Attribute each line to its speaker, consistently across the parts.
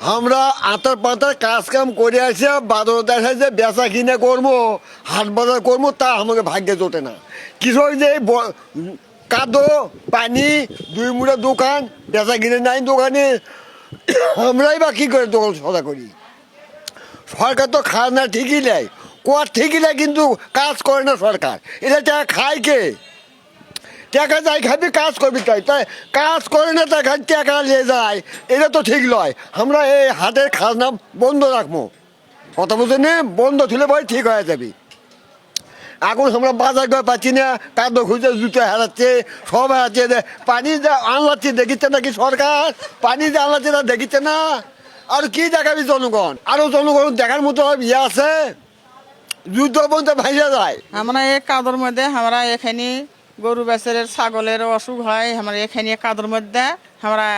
Speaker 1: আমরা আতার পাতার কাজ কাম করে আসে বাদর দেখা যে বেচা কিনে করব, হাট বাজার করব, তা আমাকে ভাগ্যে জোটে না। কৃষক যে কাদো, পানি, দুই মুড়ে দোকান, বেচা কিনে নাই দোকানে, আমরাই বা কী করে দোকান সদা করি? সরকার তো খাজনা ঠিকই নেয়। কোয়ার ঠিকই নেয়, কিন্তু কাজ করে না সরকার। এটা টাকা খায় কে? টাকা যাই খাবি, কাজ করবি তাই। তাই কাজ করে না তাই খালি টাকা নিয়ে যায়। এটা তো ঠিক নয়। আমরা এই হাতের খাজনা বন্ধ রাখব। কথা বুঝে নে? বন্ধ ছিল ভাই ঠিক হয়ে যাবি। এখন আমরা বাজার করে পাচ্ছি না, কাদো খুঁজে জুতো হারাচ্ছে, সব হারাচ্ছে। পানি যা আনলাচ্ছে, দেখিচ্ছে নাকি সরকার? পানি যা আনলাচ্ছে না দেখিচ্ছে না। আর কি দেখাবি জনগণ? আরও জনগণ দেখার মতো ইয়ে আছে? যুদ্ধ বলতে ভাইয়া যায়।
Speaker 2: আমরা এই কাদর মধ্যে, আমরা এখানে গরু বেচারের ছাগলের অসুখ হয়, আমরা এখানে কাদর মধ্যে, আমরা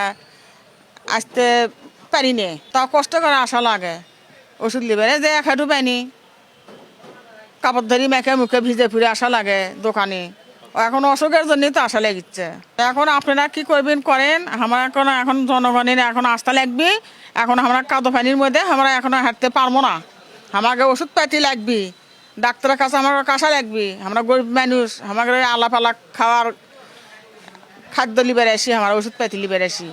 Speaker 2: আসতে পারি নে তা কষ্ট করে আসা লাগে। ওষুধ লিবারে যে এক হাঁটু পাইনি। কাপড় ধরি মেখে মুখে ভিজে ফিরে আসা লাগে দোকানে। এখন অসুখের জন্যই তো আসা লেগেছে এখন আপনারা কি করবেন, করেন। আমরা এখন এখন জনগণের এখন আস্থা লাগবে। এখন আমরা কাদো পানির মধ্যে আমরা এখন হাঁটতে পারব না। আমাকে ওষুধ পাতি লাগবে। ডাক্তারের কাছে আমার কাঁসা লাগবে। আমরা গরিব মানুষ, আমাকে আলাপ আলাপ খাওয়ার খাদ্য লিবার আসি, আমার ওষুধ পাতি লিবার আসি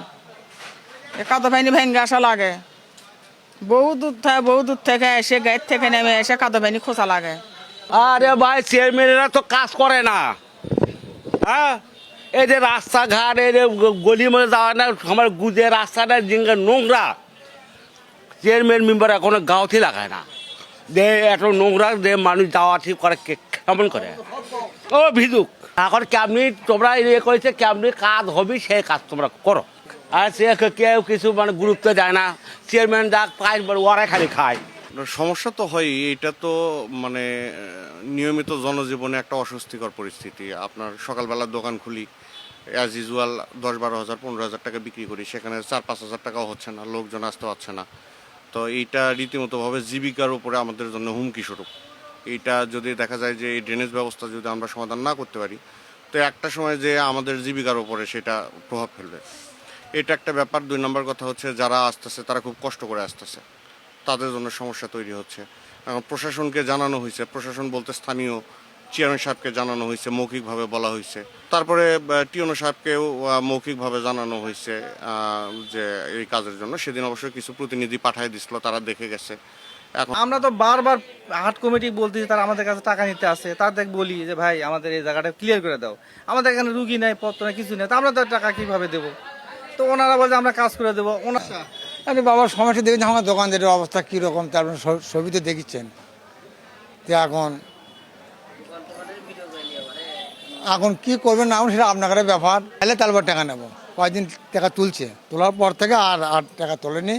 Speaker 2: কাদো পানি ভেঙে আসা লাগে। বহু দূর থেকে বহু দূর থেকে এসে গাড়ির থেকে নেমে এসে কাদো পানি খোঁচা লাগে।
Speaker 3: আরে ভাই, চেয়ারম্যানেরা তো কাজ করে না। হ্যাঁ? এই যে রাস্তাঘাট, এই যে গলি মধ্যে যাওয়া না, আমার গুজে রাস্তাটা জিঙ্গা নোংরা। চেয়ারম্যান মেম্বার এখনও গাঁথি লাগায় না। যে এত নোংরা যে মানুষ যাওয়া ঠিক করে কেমন করে? ও, ভিজুক। এখন কেমনি তোমরা ইয়ে করেছে, কেমনি কাজ হবে সেই কাজ তোমরা করো। আর সে কেউ কিছু মানে গুরুত্ব দেয় না। চেয়ারম্যান যা পায় ওরাই খালি খায়।
Speaker 4: সমস্যা তো হয়, এটা তো মানে নিয়মিত জনজীবনে একটা অস্বস্তিকর পরিস্থিতি। আপনার সকালবেলা দোকান খুলি অ্যাজ ইউজুয়াল দশ বারো হাজার, পনেরো হাজার টাকা বিক্রি করি, সেখানে চার পাঁচ হাজার টাকাও হচ্ছে না, লোকজন আসতে পারছে না। তো এইটা রীতিমতোভাবে জীবিকার উপরে আমাদের জন্য হুমকি স্বরূপ। এইটা যদি দেখা যায় যে এই ড্রেনেজ ব্যবস্থা যদি আমরা সমাধান না করতে পারি, তো একটা সময় যে আমাদের জীবিকার উপরে সেটা প্রভাব ফেলবে। এটা একটা ব্যাপার। দুই নম্বর কথা হচ্ছে যারা আসতেছে, তারা খুব কষ্ট করে আসতেছে। তাদের জন্য সমস্যা তৈরি হচ্ছে। এখন প্রশাসনকে জানানো হয়েছে। প্রশাসন বলতে স্থানীয় চেয়ারম্যান সাহেবকে জানানো হয়েছে মৌখিকভাবে বলা হয়েছে। তারপরে টিওনো সাহেবকেও মৌখিকভাবে জানানো হয়েছে যে এই কাজের জন্য। সেদিন অবশ্যই কিছু প্রতিনিধি পাঠিয়ে দিছিল তারা দেখে গেছে। এখন
Speaker 5: আমরা তো বারবার হাট কমিটি বলতেছি তারা আমাদের কাছে টাকা নিতে আসে। তাদের বলি যে ভাই আমাদের এই জায়গাটা ক্লিয়ার করে দাও। আমাদের এখানে রুগী নাই পত্র নাই কিছু নেই তো আমরা তো টাকা কীভাবে দেবো? তো ওনারা বলছে আমরা কাজ করে দেবো। ওনার
Speaker 6: আরে বাবার সমস্যা দেখেছেন আমার দোকানদারের অবস্থা কীরকম তারপর ছ- ছবি তো দেখিচ্ছেন। তো এখন এখন কি করবেন না সেটা আপনাদের ব্যাপার তাহলে তারপর টাকা নেব। কয়েকদিন টাকা তুলছে? তোলার পর থেকে আর আর টাকা তোলেনি।